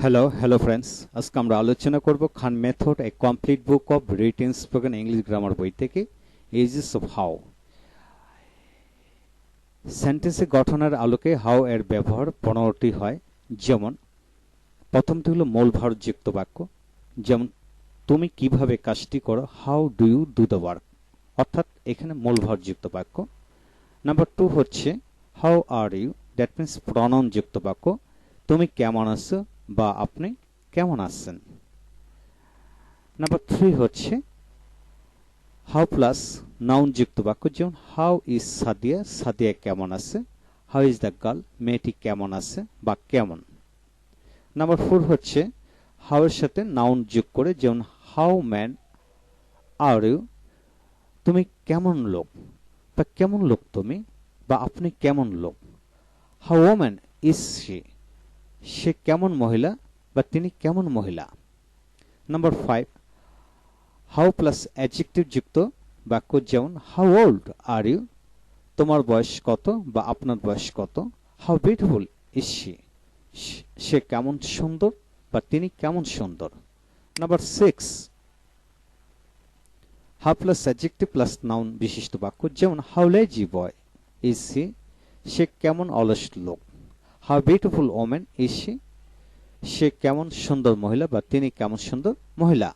Hello hello friends আজকে আমরা আলোচনা করব Khan method a complete book of written spoken English grammar বই থেকে এজেস অফ হাউ সেন্টেন্সে গঠনের আলোকে হাউ এর ব্যবহার পনেরোটি হয়। যেমন, প্রথমটি হলো মূল ভারযুক্ত বাক্য। যেমন, তুমি কীভাবে কাজটি করো? How do you do the work অর্থাৎ, এখানে মূল ভারযুক্ত বাক্য। নাম্বার টু হচ্ছে how are you that means প্রণন যুক্ত বাক্য। তুমি কেমন আছো? বা আপনি কেমন আছেন? নাম্বার থ্রি হচ্ছে হাউ প্লাস নাউন যুক্ত বাক্য, যেমন হাউ ইজ সাদিয়া সাদিয়া কেমন আছে? হাউ ইজ দ্য গার্ল মেয়েটি কেমন আছে বা কেমন? নাম্বার ফোর হচ্ছে হাউ এর সাথে নাউন যোগ করে, যেমন হাউ ম্যান আর ইউ তুমি কেমন লোক? বা কেমন লোক তুমি? বা আপনি কেমন লোক? হাউ ওম্যান ইজ সি সে কেমন মহিলা বা তিনি কেমন মহিলা? Number five how plus adjective যুক্ত বাক্য যেমন হাউ ওল্ড আর ইউ তোমার বয়স কত বা আপনার বয়স কত? হাউ বিউটিফুল ইজ সি, সে কেমন সুন্দর বা তিনি কেমন সুন্দর? Number six how plus adjective plus noun বিশিষ্ট বাক্য যেমন how lazy boy is she সে কেমন অলস লোক? How beautiful women is she সে কেমন সুন্দর মহিলা বা তিনি কেমন সুন্দর মহিলা?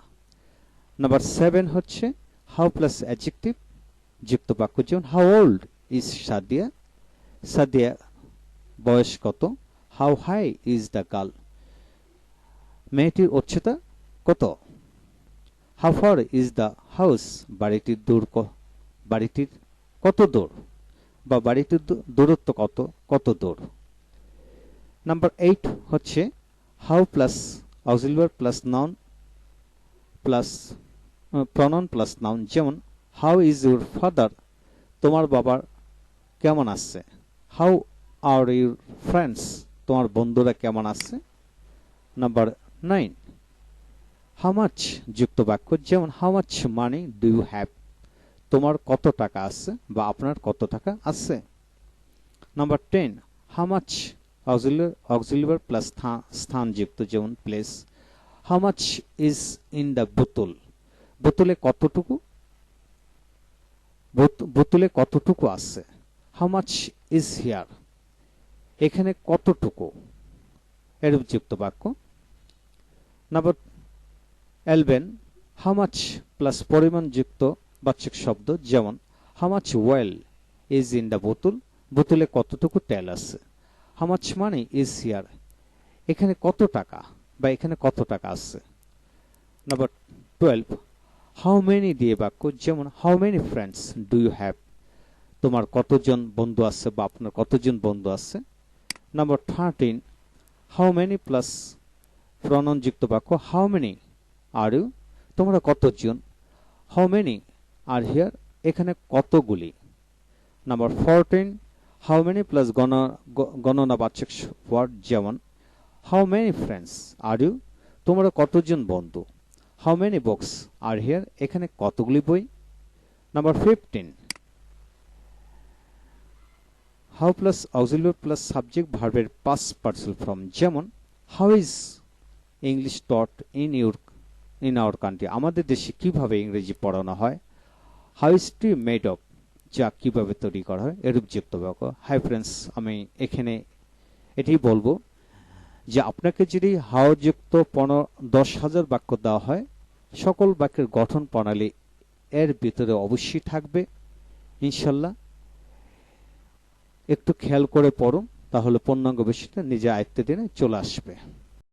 নাম্বার সেভেন হচ্ছে হাউ প্লাস অ্যাডজেক্টিভ যুক্ত বাক্য যেমন how old is Sadia? Sadia বয়স কত? How high is the girl মেয়েটির উচ্চতা কত? How far is the house বাড়িটির দূর বাড়িটির কত দূর? বা বাড়িটির দূরত্ব কত? কত দূর? নাম্বার এইট হচ্ছে how plus auxiliary plus noun plus pronoun plus noun যেমন হাউ ইজ ইউর ফাদার তোমার বাবার কেমন আছে? হাউ আর ইউর ফ্রেন্ডস তোমার বন্ধুরা কেমন আছে? নাম্বার নাইন হাউ মাচ যুক্ত বাক্য। যেমন how much money do you have তোমার কত টাকা আছে বা আপনার কত টাকা আছে? Number ten how much auxiliary plus স্থান যুক্ত যেমন place how much is in the বোতল বোতলে কতটুকু? বোতলে কতটুকু আছে? হাউ মাচ ইজ হিয়ার এখানে কতটুকু? এরূপ যুক্ত বাক্য। Number eleven how much plus পরিমাণ যুক্ত বাচ্চক শব্দ? যেমন how much oil is in the বোতল বোতলে কতটুকু তেল আছে? How much money is here এখানে কত টাকা? বা এখানে কত টাকা আছে? নাম্বার টুয়েলভ হাউ মেনি দিয়ে বাক্য? যেমন how many friends do you have তোমার কতজন বন্ধু আছে বা আপনার কতজন বন্ধু আছে? Number thirteen how many plus প্রণনযুক্ত বাক্য? হাউ মেনি আর ইউ তোমরা কতজন? হাউ মেনি আর হিয়ার এখানে কতগুলি? Number fourteen how many plus গণনাবাচক word যেমন how many friends are you তোমরা কতজন বন্ধু how many books are here এখানে কতগুলি বই number fifteen how plus auxiliary plus subject ভার্বের পাস পার্সেল ফর্ম যেমন how is English taught in your in our country আমাদের দেশে কীভাবে ইংরেজি পড়ানো হয় how is tea made of যা কীভাবে তৈরি করা হয়, এরূপ যুক্ত বাক্য হাই ফ্রেন্ডস আমি এখানে এটি বলব যে আপনাকে যদি হাও যুক্ত পনেরো দশ হাজার বাক্য দেওয়া হয়, সকল বাক্যের গঠন প্রণালী এর ভিতরে অবশ্যই থাকবে, ইনশাল্লাহ। একটু খেয়াল করে পড়ুন, তাহলে পূর্ণাঙ্গ বিষয়টা নিজে আয়ত্তে দিনে চলে আসবে।